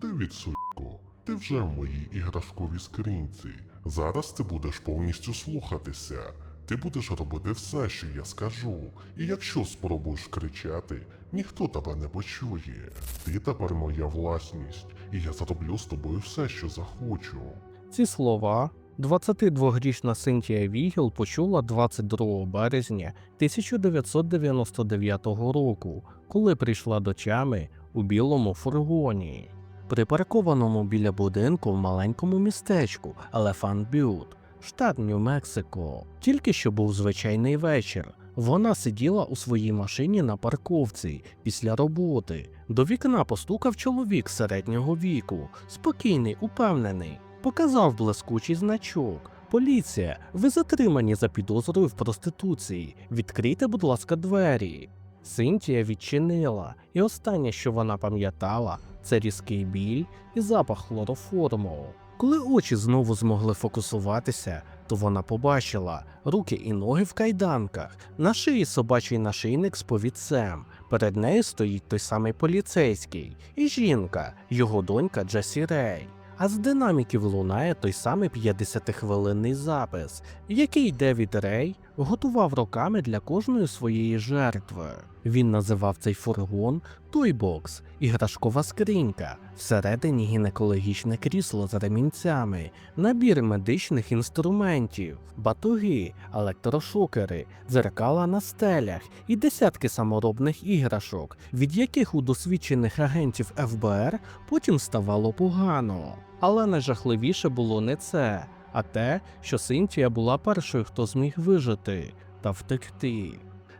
Привіт, сучко. Ти вже в моїй іграшковій скриньці. Зараз ти будеш повністю слухатися. Ти будеш робити все, що я скажу. І якщо спробуєш кричати, ніхто тебе не почує. Ти тепер моя власність, і я зроблю з тобою все, що захочу. Ці слова 22-річна Синтія Вігіл почула 22 березня 1999 року, коли прийшла до чами у білому фургоні, припаркованому біля будинку в маленькому містечку Елефант Бют, штат Нью-Мексико. Тільки що був звичайний вечір. Вона сиділа у своїй машині на парковці після роботи. До вікна постукав чоловік середнього віку, спокійний, упевнений. Показав блискучий значок. Поліція, ви затримані за підозрою в проституції. Відкрийте, будь ласка, двері. Синтія відчинила, і останнє, що вона пам'ятала, це різкий біль і запах хлороформу. Коли очі знову змогли фокусуватися, то вона побачила руки і ноги в кайданках, на шиї собачий нашийник з повідцем. Перед нею стоїть той самий поліцейський, і жінка, його донька Джесі Рей. А з динаміків лунає той самий 50-хвилинний запис, який Девід Рей готував роками для кожної своєї жертви. Він називав цей фургон Тойбокс, іграшкова скринька, всередині гінекологічне крісло з ремінцями, набір медичних інструментів, батуги, електрошокери, дзеркала на стелях і десятки саморобних іграшок, від яких у досвідчених агентів ФБР потім ставало погано. Але найжахливіше було не це, а те, що Синтія була першою, хто зміг вижити та втекти.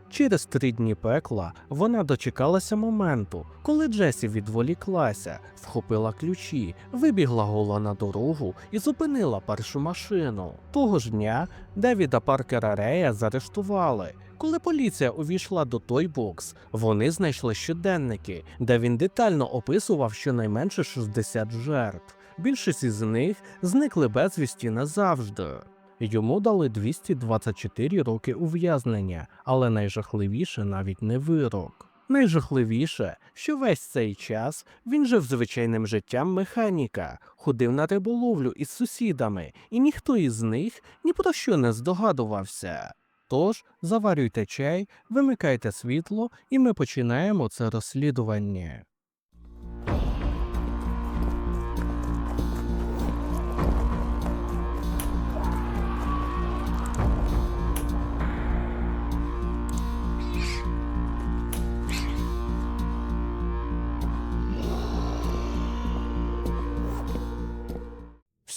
Через три дні пекла вона дочекалася моменту, коли Джесі відволіклася, вхопила ключі, вибігла гола на дорогу і зупинила першу машину. Того ж дня Девіда Паркера Рея заарештували. Коли поліція увійшла до той бокс, вони знайшли щоденники, де він детально описував щонайменше 60 жертв. Більшість із них зникли безвісті назавжди. Йому дали 224 роки ув'язнення, але найжахливіше навіть не вирок. Найжахливіше, що весь цей час він жив звичайним життям механіка, ходив на риболовлю із сусідами, і ніхто із них ні про що не здогадувався. Тож заварюйте чай, вимикайте світло, і ми починаємо це розслідування.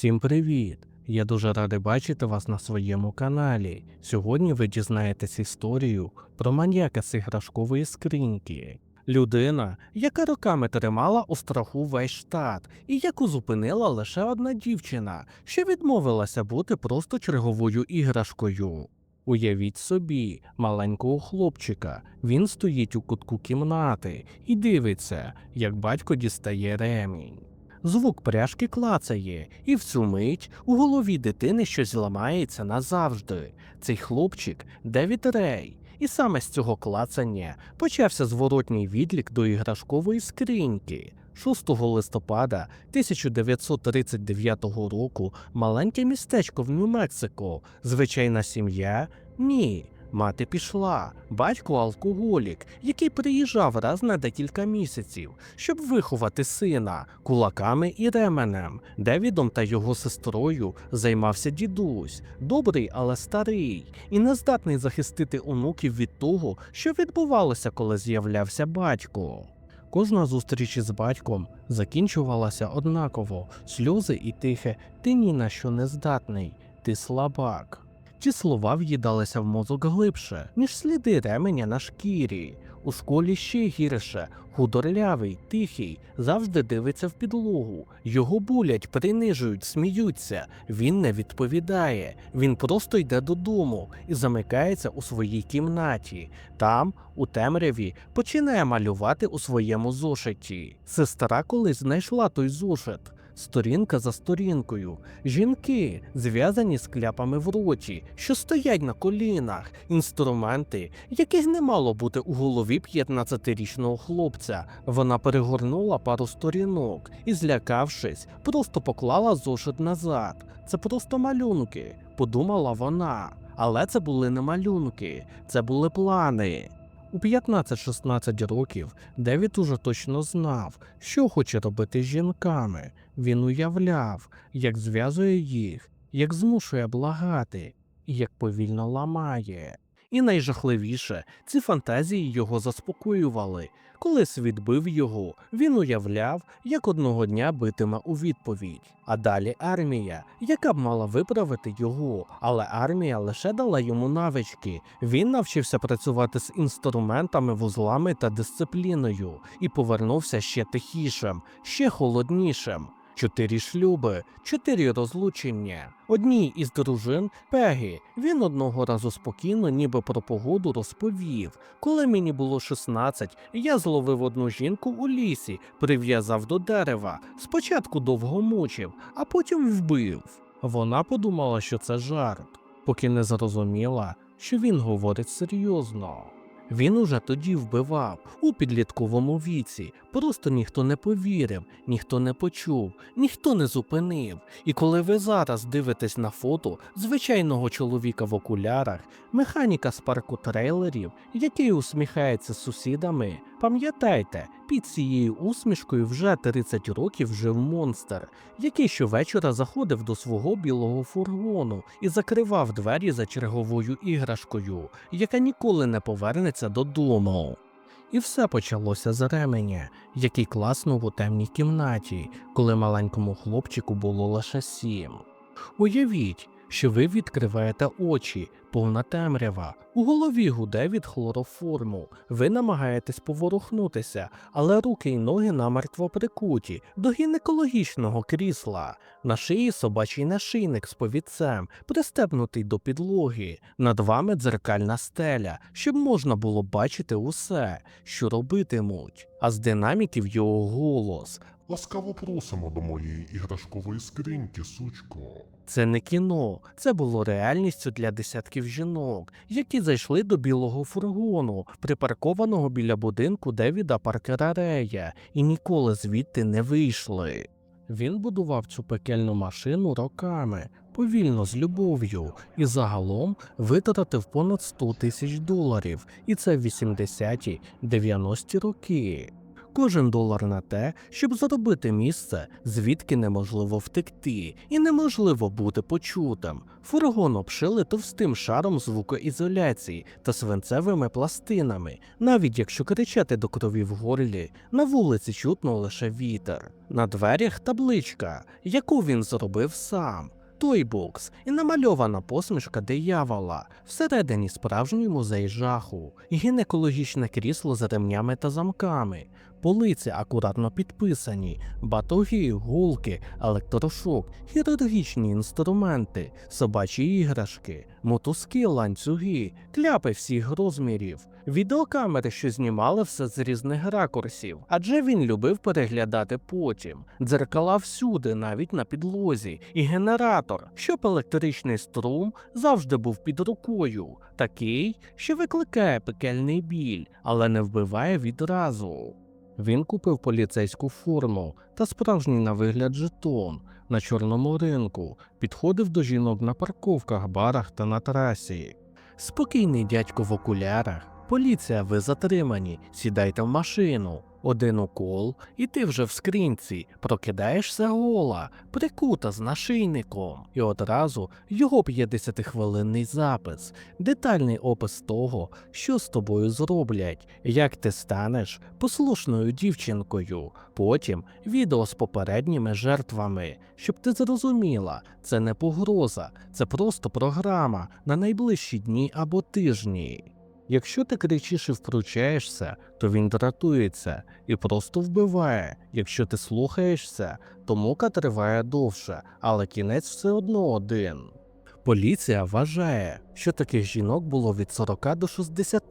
Всім привіт! Я дуже радий бачити вас на своєму каналі. Сьогодні ви дізнаєтесь історію про маньяка з іграшкової скриньки. Людина, яка роками тримала у страху весь штат, і яку зупинила лише одна дівчина, що відмовилася бути просто черговою іграшкою. Уявіть собі, маленького хлопчика. Він стоїть у кутку кімнати і дивиться, як батько дістає ремінь. Звук пряжки клацає, і в цю мить у голові дитини щось ламається назавжди. Цей хлопчик Девід Рей. І саме з цього клацання почався зворотній відлік до іграшкової скриньки. 6 листопада 1939 року маленьке містечко в Нью-Мексико. Звичайна сім'я? Ні. Мати пішла, батько алкоголік, який приїжджав раз на декілька місяців, щоб виховати сина кулаками і ременем. Девідом та його сестрою займався дідусь, добрий, але старий, і не здатний захистити онуків від того, що відбувалося, коли з'являвся батько. Кожна зустріч із батьком закінчувалася однаково: сльози і тихе ти ні на що не здатний, ти слабак. Ці слова в'їдалися в мозок глибше, ніж сліди ременя на шкірі. У школі ще гірше, худорлявий, тихий, завжди дивиться в підлогу. Його булять, принижують, сміються. Він не відповідає. Він просто йде додому і замикається у своїй кімнаті. Там, у темряві, починає малювати у своєму зошиті. Сестра колись знайшла той зошит. Сторінка за сторінкою. Жінки, зв'язані з кляпами в роті, що стоять на колінах, інструменти, яких не мало бути у голові 15-річного хлопця. Вона перегорнула пару сторінок і, злякавшись, просто поклала зошит назад. Це просто малюнки, подумала вона. Але це були не малюнки, це були плани. У 15-16 років Девід уже точно знав, що хоче робити з жінками. Він уявляв, як зв'язує їх, як змушує благати, як повільно ламає. І найжахливіше, ці фантазії його заспокоювали. Коли світ бив його, він уявляв, як одного дня битиме у відповідь. А далі армія, яка б мала виправити його, але армія лише дала йому навички. Він навчився працювати з інструментами, вузлами та дисципліною і повернувся ще тихішим, ще холоднішим. Чотири шлюби, чотири розлучення. Одній із дружин Пегі він одного разу спокійно, ніби про погоду, розповів. Коли мені було 16, я зловив одну жінку у лісі, прив'язав до дерева. Спочатку довго мучив, а потім вбив. Вона подумала, що це жарт, поки не зрозуміла, що він говорить серйозно. Він уже тоді вбивав у підлітковому віці. Просто ніхто не повірив, ніхто не почув, ніхто не зупинив. І коли ви зараз дивитесь на фото звичайного чоловіка в окулярах, механіка з парку трейлерів, який усміхається з сусідами, пам'ятайте, під цією усмішкою вже 30 років жив монстр, який щовечора заходив до свого білого фургону і закривав двері за черговою іграшкою, яка ніколи не повернеться додому. І все почалося з ременя, який класнув у темній кімнаті, коли маленькому хлопчику було лише сім. Уявіть, що ви відкриваєте очі, повна темрява. У голові гуде від хлороформу. Ви намагаєтесь поворухнутися, але руки й ноги намертво прикуті до гінекологічного крісла. На шиї собачий нашийник з повідцем, пристебнутий до підлоги. Над вами дзеркальна стеля, щоб можна було бачити усе, що робитимуть. А з динаміків його голос. Ласкаво просимо до моєї іграшкової скриньки, сучко. Це не кіно, це було реальністю для десятків жінок, які зайшли до білого фургону, припаркованого біля будинку Девіда Паркера Рея, і ніколи звідти не вийшли. Він будував цю пекельну машину роками, повільно з любов'ю, і загалом витратив понад 100 тисяч доларів, і це в 80-ті, 90-ті роки. Кожен долар на те, щоб заробити місце, звідки неможливо втекти, і неможливо бути почутим. Фургон обшили товстим шаром звукоізоляції та свинцевими пластинами, навіть якщо кричати до крові в горлі, на вулиці чутно лише вітер. На дверях табличка, яку він зробив сам. Тойбокс і намальована посмішка диявола, всередині справжній музей жаху, гінекологічне крісло з ремнями та замками, полиці акуратно підписані, батоги, гулки, електрошок, хірургічні інструменти, собачі іграшки, мотузки, ланцюги, кляпи всіх розмірів, відеокамери, що знімали все з різних ракурсів, адже він любив переглядати потім, дзеркала всюди, навіть на підлозі, і генератор, щоб електричний струм завжди був під рукою, такий, що викликає пекельний біль, але не вбиває відразу. Він купив поліцейську форму та справжній на вигляд жетон на чорному ринку, підходив до жінок на парковках, барах та на трасі. Спокійний дядько в окулярах. Поліція, ви затримані, сідайте в машину. Один укол, і ти вже в скринці, прокидаєшся гола, прикута з нашийником, і одразу його 50-хвилинний запис, детальний опис того, що з тобою зроблять, як ти станеш послушною дівчинкою. Потім відео з попередніми жертвами, щоб ти зрозуміла, це не погроза, це просто програма на найближчі дні або тижні. Якщо ти кричиш і втручаєшся, то він дратується і просто вбиває. Якщо ти слухаєшся, то мука триває довше, але кінець все одно один. Поліція вважає, що таких жінок було від 40 до 60,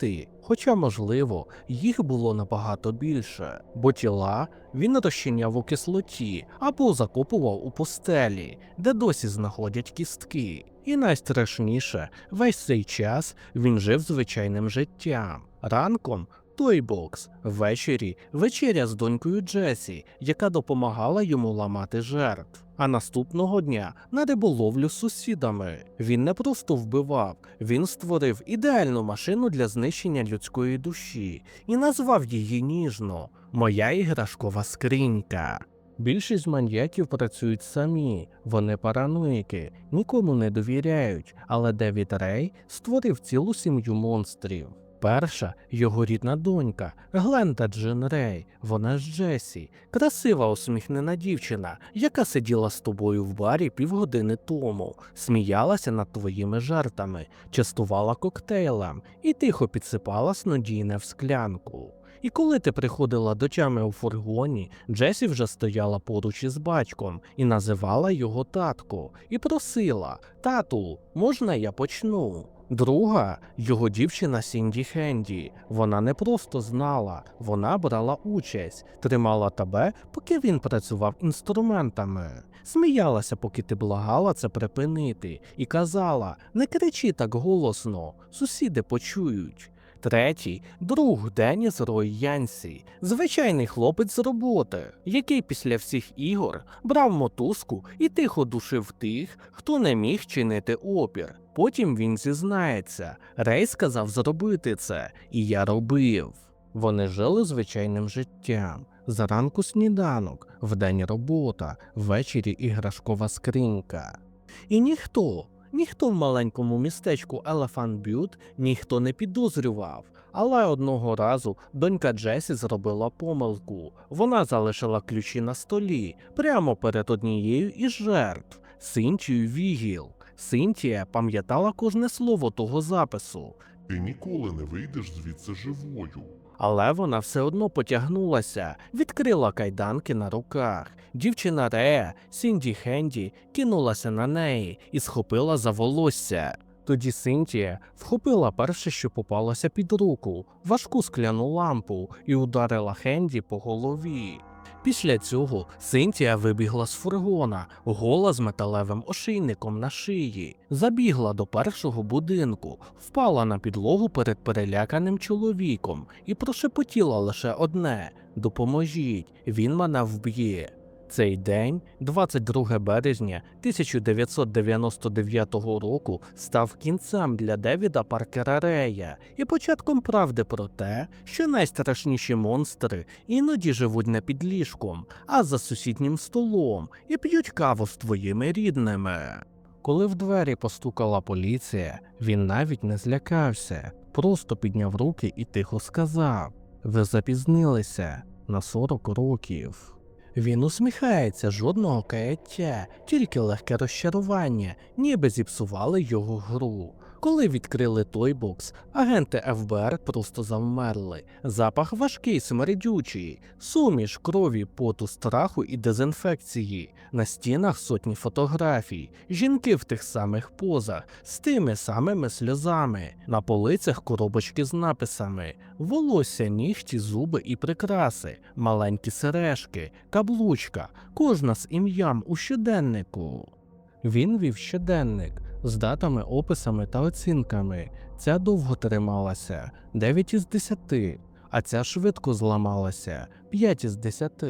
хоча, можливо, їх було набагато більше, бо тіла він розчиняв у кислоті або закопував у пустелі, де досі знаходять кістки. І найстрашніше, весь цей час він жив звичайним життям. Ранком той бокс, ввечері вечеря з донькою Джесі, яка допомагала йому ламати жертв. А наступного дня на риболовлю з сусідами. Він не просто вбивав, він створив ідеальну машину для знищення людської душі і назвав її ніжно Моя іграшкова скринька. Більшість маньяків працюють самі, вони параноїки, нікому не довіряють, але Девід Рей створив цілу сім'ю монстрів. Перша його рідна донька Гленда Джин Рей, вона ж Джесі, красива усміхнена дівчина, яка сиділа з тобою в барі півгодини тому, сміялася над твоїми жартами, частувала коктейлем і тихо підсипала снодійне в склянку. І коли ти приходила до тями у фургоні, Джесі вже стояла поруч із батьком і називала його татко, і просила: Тату, можна я почну? Друга його дівчина Сінді Хенді. Вона не просто знала, вона брала участь, тримала тебе, поки він працював інструментами. Сміялася, поки ти благала це припинити, і казала: не кричи так голосно, сусіди почують. Третій друг Деніс Рой Янсі, звичайний хлопець з роботи, який після всіх ігор брав мотузку і тихо душив тих, хто не міг чинити опір. Потім він зізнається. Рей сказав зробити це, і я робив. Вони жили звичайним життям. Заранку сніданок, вдень робота, ввечері іграшкова скринька. І ніхто, ніхто в маленькому містечку Елефант Бют ніхто не підозрював. Але одного разу донька Джесі зробила помилку. Вона залишила ключі на столі прямо перед однією із жертв Синтією Вігіл. Синтія пам'ятала кожне слово того запису, Ти ніколи не вийдеш звідси живою. Але вона все одно потягнулася, відкрила кайданки на руках. Дівчина Рея, Сінді Хенді, кинулася на неї і схопила за волосся. Тоді Синтія вхопила перше, що попалося під руку, важку скляну лампу, і ударила Хенді по голові. Після цього Синтія вибігла з фургона, гола з металевим ошийником на шиї, забігла до першого будинку, впала на підлогу перед переляканим чоловіком і прошепотіла лише одне: Допоможіть, він мене вб'є. Цей день, 22 березня 1999 року, став кінцем для Девіда Паркера Рея і початком правди про те, що найстрашніші монстри іноді живуть не під ліжком, а за сусіднім столом і п'ють каву з твоїми рідними. Коли в двері постукала поліція, він навіть не злякався, просто підняв руки і тихо сказав: Ви запізнилися на 40 років. Він усміхається, жодного каяття, тільки легке розчарування, ніби зіпсували його гру. Коли відкрили той бокс, агенти ФБР просто завмерли. Запах важкий, смердючий, суміш крові, поту, страху і дезінфекції. На стінах сотні фотографій, жінки в тих самих позах, з тими самими сльозами, на полицях коробочки з написами, волосся, нігті, зуби і прикраси, маленькі сережки, каблучка, кожна з ім'ям у щоденнику. Він вів щоденник з датами, описами та оцінками. Ця довго трималася 9 із 10, а ця швидко зламалася 5 із 10.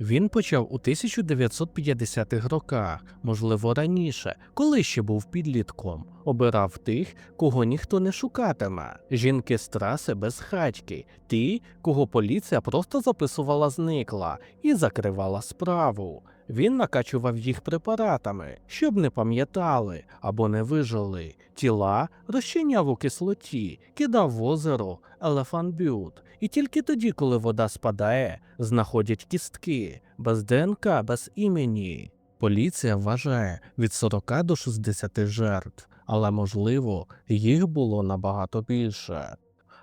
Він почав у 1950-х роках, можливо, раніше, коли ще був підлітком. Обирав тих, кого ніхто не шукатиме. Жінки з траси без хатьки, ті, кого поліція просто записувала зникла і закривала справу. Він накачував їх препаратами, щоб не пам'ятали або не вижили. Тіла розчиняв у кислоті, кидав в озеро Елефант-Бют. І тільки тоді, коли вода спадає, знаходять кістки без ДНК, без імені. Поліція вважає від 40 до 60 жертв, але можливо їх було набагато більше.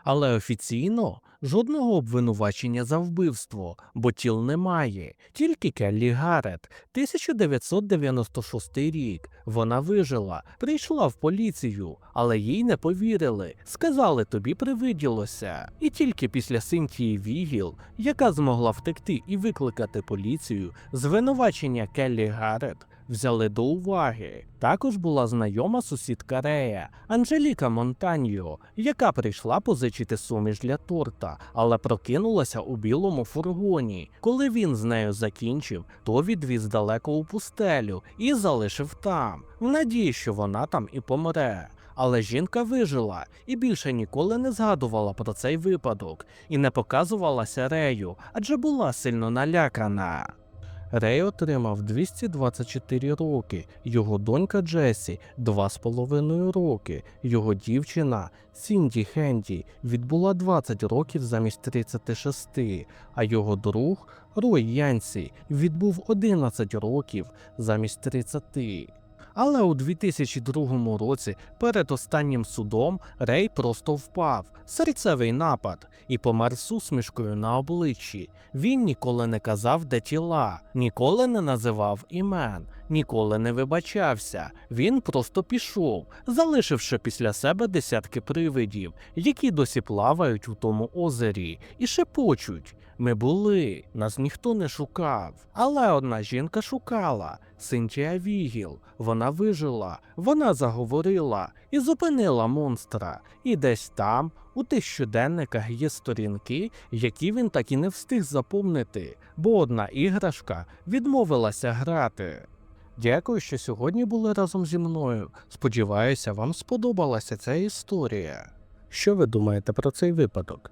Але офіційно жодного обвинувачення за вбивство, бо тіл немає, тільки Келлі Гаррет, 1996 рік. Вона вижила, прийшла в поліцію, але їй не повірили. Сказали, тобі привиділося. І тільки після Синтії Вігіл, яка змогла втекти і викликати поліцію, звинувачення Келлі Гаррет взяли до уваги. Також була знайома сусідка Рея Анжеліка Монтаньо, яка прийшла позичити суміш для торта, але прокинулася у білому фургоні. Коли він з нею закінчив, то відвіз далеко у пустелю і залишив там, в надії, що вона там і помре. Але жінка вижила і більше ніколи не згадувала про цей випадок і не показувалася Рею, адже була сильно налякана. Рей отримав 224 роки, його донька Джесі 2,5 роки, його дівчина Сінді Хенді відбула 20 років замість 36, а його друг Рой Янсі відбув 11 років замість 30. Але у 2002 році перед останнім судом Рей просто впав, серцевий напад, і помер з усмішкою на обличчі. Він ніколи не казав, де тіла, ніколи не називав імен, ніколи не вибачався. Він просто пішов, залишивши після себе десятки привидів, які досі плавають у тому озері, і шепочуть. Ми були, нас ніхто не шукав. Але одна жінка шукала Синтія Вігіл. Вона вижила, вона заговорила і зупинила монстра. І десь там, у тих щоденниках, є сторінки, які він так і не встиг запомнити, бо одна іграшка відмовилася грати. Дякую, що сьогодні були разом зі мною. Сподіваюся, вам сподобалася ця історія. Що ви думаєте про цей випадок?